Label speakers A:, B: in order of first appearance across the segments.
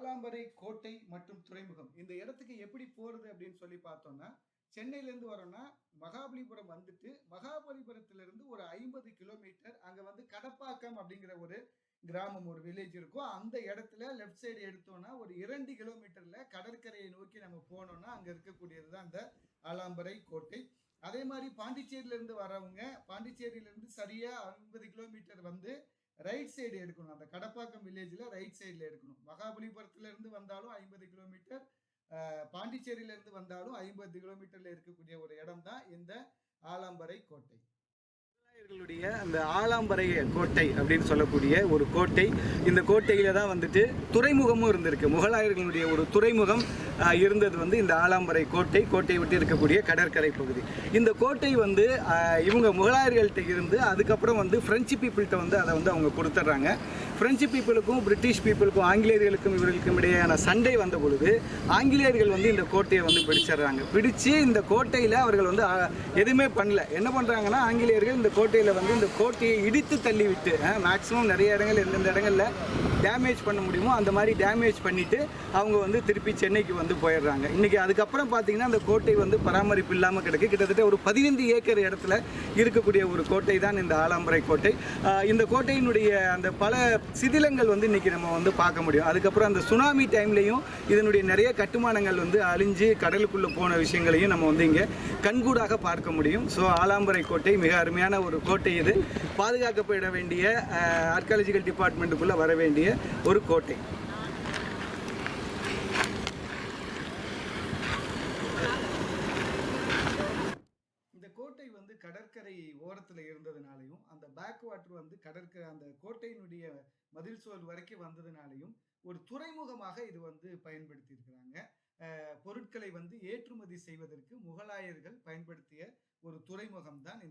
A: ஆலாம்பரை கோட்டை மற்றும் துறைமுகம். இந்த இடத்துக்கு எப்படி போகிறது அப்படின்னு சொல்லி பார்த்தோம்னா சென்னையிலேருந்து வரோம்னா மகாபலிபுரம் வந்துட்டு மகாபலிபுரத்திலிருந்து ஒரு ஐம்பது கிலோமீட்டர் அங்கே வந்து கடப்பாக்கம் அப்படிங்கிற ஒரு கிராமம் ஒரு வில்லேஜ் இருக்கும். அந்த இடத்துல லெஃப்ட் சைடு எடுத்தோம்னா ஒரு இரண்டு கிலோமீட்டரில் கடற்கரையை நோக்கி நம்ம போனோம்னா அங்கே இருக்கக்கூடியது தான் அந்த ஆலாம்பரை கோட்டை. அதே மாதிரி பாண்டிச்சேரியிலேருந்து வரவங்க பாண்டிச்சேரியிலேருந்து சரியாக ஐம்பது கிலோமீட்டர் வந்து ரைட் சைடு எடுக்கணும். அந்த கடப்பாக்கம் வில்லேஜில் ரைட் சைடில் எடுக்கணும். மகாபலிபுரத்துலேருந்து வந்தாலும் ஐம்பது கிலோமீட்டர் பாண்டிச்சேரியிலேருந்து வந்தாலும் ஐம்பது கிலோமீட்டரில் இருக்கக்கூடிய ஒரு இடம் தான் இந்த ஆலம்பரை கோட்டை.
B: முகலாயர்களுடைய அந்த ஆலாம்பரைய கோட்டை அப்படின்னு சொல்லக்கூடிய ஒரு கோட்டை. இந்த கோட்டையில தான் வந்துட்டு துறைமுகமும் இருந்திருக்கு. முகலாயர்களுடைய ஒரு துறைமுகம் இருந்தது வந்து இந்த ஆலாம்பரை கோட்டை கோட்டை விட்டு இருக்கக்கூடிய கடற்கரை பகுதி. இந்த கோட்டை வந்து இவங்க முகலாயர்கள்ட்ட இருந்து அதுக்கப்புறம் வந்து பிரெஞ்சு பீப்புள்கிட்ட வந்து அதை வந்து அவங்க கொடுத்துட்றாங்க. பிரெஞ்சு பீப்புளுக்கும் பிரிட்டிஷ் பீப்புளுக்கும் ஆங்கிலேயர்களுக்கும் இவர்களுக்கும் இடையேயான சண்டை வந்த பொழுது ஆங்கிலேயர்கள் வந்து இந்த கோட்டையை வந்து பிடிச்சிடுறாங்க. பிடிச்சு இந்த கோட்டையில் அவர்கள் வந்து எதுவுமே பண்ணல. என்ன பண்ணுறாங்கன்னா ஆங்கிலேயர்கள் இந்த கோட்டையில் வந்து இந்த கோட்டையை இடித்து தள்ளிவிட்டு மேக்ஸிமம் நிறைய இடங்கள் எந்தெந்த இடங்களில் டேமேஜ் பண்ண முடியுமோ அந்த மாதிரி டேமேஜ் பண்ணிவிட்டு அவங்க வந்து திருப்பி சென்னைக்கு வந்து போயிடுறாங்க. இன்றைக்கி அதுக்கப்புறம் பார்த்திங்கன்னா அந்த கோட்டை வந்து பராமரிப்பு இல்லாமல் கிடக்கு. கிட்டத்தட்ட ஒரு பதினைந்து ஏக்கர் இடத்துல இருக்கக்கூடிய ஒரு கோட்டை தான் இந்த ஆலாம்பரை கோட்டை. இந்த கோட்டையினுடைய அந்த பல சிதிலங்கள் வந்து இன்றைக்கி நம்ம வந்து பார்க்க முடியும். அதுக்கப்புறம் அந்த சுனாமி டைம்லையும் இதனுடைய நிறைய கட்டுமானங்கள் வந்து அழிஞ்சு கடலுக்குள்ளே போன விஷயங்களையும் நம்ம வந்து இங்கே கண்கூடாக பார்க்க முடியும். ஸோ ஆலாம்பரை கோட்டை மிக அருமையான ஒரு கோட்டை இது. பாதுகாக்கப்பட வேண்டிய ஆர்காலஜிக்கல் டிபார்ட்மெண்ட்டுக்குள்ளே வர வேண்டிய ஒரு கோட்டை.
A: இந்த கோட்டை வந்து கடற்கரை ஓரத்தில் இருந்ததுனாலையும் அந்த பேக் வாட்டர் வந்து கடற்கரை அந்த கோட்டையினுடைய மதில் சோல் வரைக்கும் வந்ததுனாலையும் ஒரு துறைமுகமாக இது வந்து பயன்படுத்தி இருக்கிறாங்க பொருட்களை வந்து ஏற்றுமதி செய்வதற்கு முகலாயர்கள் பயன்படுத்திய ஒரு துறைமுகம் தான்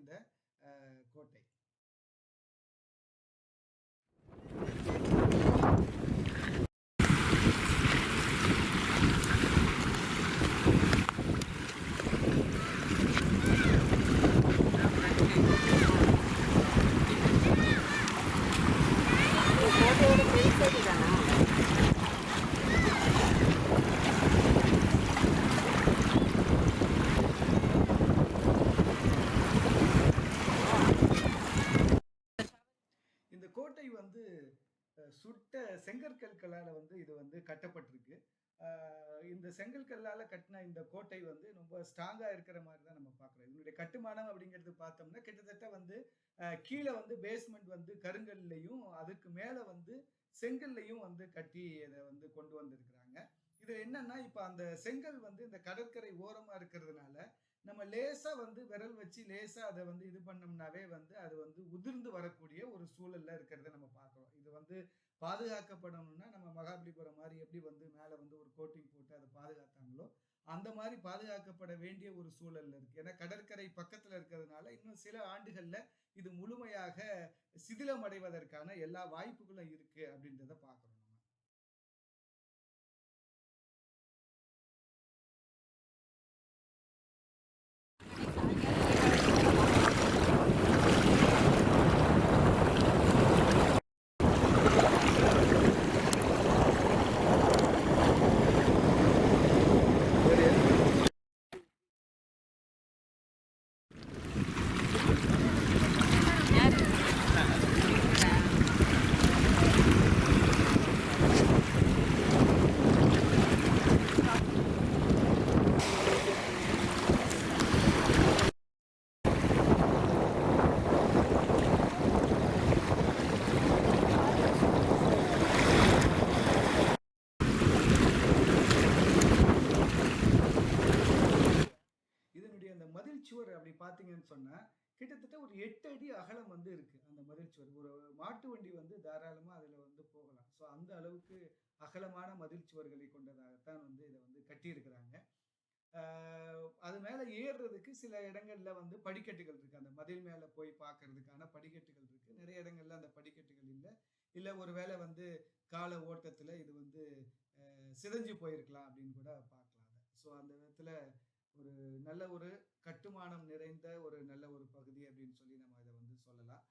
A: இந்த கோட்டை வந்து அஹ், சுட்ட செங்கற்கற்களால் வந்து இது வந்து கட்டப்பட்டிருக்கு. இந்த செங்கற்கல்லால் கட்டின இந்த கோட்டை வந்து ரொம்ப ஸ்ட்ராங்காக இருக்கிற மாதிரி தான் நம்ம பார்க்குறோம். இதனுடைய கட்டுமானம் அப்படிங்கிறது பார்த்தோம்னா கிட்டத்தட்ட வந்து கீழே வந்து பேஸ்மெண்ட் வந்து கருங்கல்லையும் அதுக்கு மேலே வந்து செங்கல்லையும் வந்து கட்டி இதை வந்து கொண்டு வந்திருக்கிறாங்க. இது என்னன்னா இப்போ அந்த செங்கல் வந்து இந்த கடற்கரை ஓரமாக இருக்கிறதுனால நம்ம லேசாக வந்து விரல் வச்சு லேசாக அதை வந்து இது பண்ணோம்னாவே வந்து அது வந்து உதிர்ந்து வரக்கூடிய ஒரு சூழலில் இருக்கிறத நம்ம பார்க்குறோம். இது வந்து பாதுகாக்கப்படணும்னா நம்ம மகாபலிபுரம் மாதிரி எப்படி வந்து மேலே வந்து ஒரு கோட்டிங் போட்டு அதை பாதுகாத்தாங்களோ அந்த மாதிரி பாதுகாக்கப்பட வேண்டிய ஒரு சூழல்ல இருக்கு. ஏன்னா கடற்கரை பக்கத்தில் இருக்கிறதுனால இன்னும் சில ஆண்டுகளில் இது முழுமையாக சிதிலம் அடைவதற்கான எல்லா வாய்ப்புகளும் இருக்கு அப்படின்றத பார்க்கிறோம் நம்ம இதனுடைய அந்த மதில் சுவர் அப்படி பார்த்தீங்கன்னு சொன்னால் கிட்டத்தட்ட ஒரு எட்டு அடி அகலம் வந்து இருக்குது அந்த மதில் சுவர். ஒரு மாட்டு வண்டி வந்து தாராளமாக அதில் வந்து போகலாம். ஸோ அந்த அளவுக்கு அகலமான மதில் சுவர்களை கொண்டதாகத்தான் வந்து இதை வந்து கட்டியிருக்கிறாங்க. அது மேலே ஏறுறதுக்கு சில இடங்களில் வந்து படிக்கட்டுகள் இருக்குது அந்த மதில் மேலே போய் பார்க்கறதுக்கான படிக்கட்டுகள் இருக்குது நிறைய இடங்கள்ல அந்த படிக்கட்டுகள் இல்லை. இல்லை ஒரு வேளை வந்து கால ஓட்டத்தில் இது வந்து சிதைஞ்சு போயிருக்கலாம் அப்படின்னு கூட பார்க்கலாம் ஸோ அந்த விதத்தில் ஒரு நல்ல ஒரு கட்டுமானம் நிறைந்த ஒரு நல்ல ஒரு பகுதி அப்படின்னு சொல்லி நம்ம இதை வந்து சொல்லலாம்.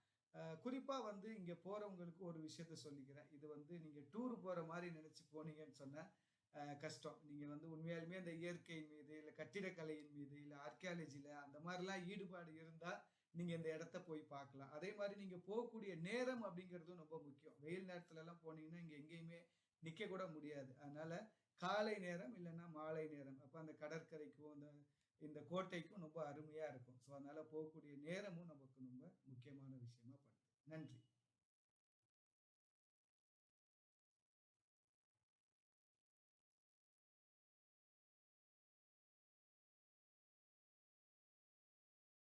A: குறிப்பாக வந்து இங்கே போகிறவங்களுக்கு ஒரு விஷயத்த சொல்லிக்கிறேன். இது வந்து நீங்கள் டூர் போகிற மாதிரி நினச்சி போனீங்கன்னு சொன்னால் கஷ்டம். நீங்கள் வந்து உண்மையாலுமே அந்த இயற்கையின் மீது இல்லை கட்டிடக்கலையின் மீது இல்லை ஆர்கியாலஜியில் அந்த மாதிரிலாம் ஈடுபாடு இருந்தால் நீங்கள் இந்த இடத்த போய் பார்க்கலாம். அதே மாதிரி நீங்கள் போகக்கூடிய நேரம் அப்படிங்கிறதும் ரொம்ப முக்கியம். வெயில் நேரத்துலலாம் போனீங்கன்னா இங்கே எங்கேயுமே நிற்க கூட முடியாது. அதனால் காலை நேரம் இல்லைன்னா மாலை நேரம். அப்போ அந்த கடற்கரைக்கும் அந்த இந்த கோட்டைக்கும் ரொம்ப அருமையாக இருக்கும். ஸோ அதனால் போகக்கூடிய நேரமும் நமக்கு ரொம்ப முக்கியமான விஷயமா படுது. நன்றி.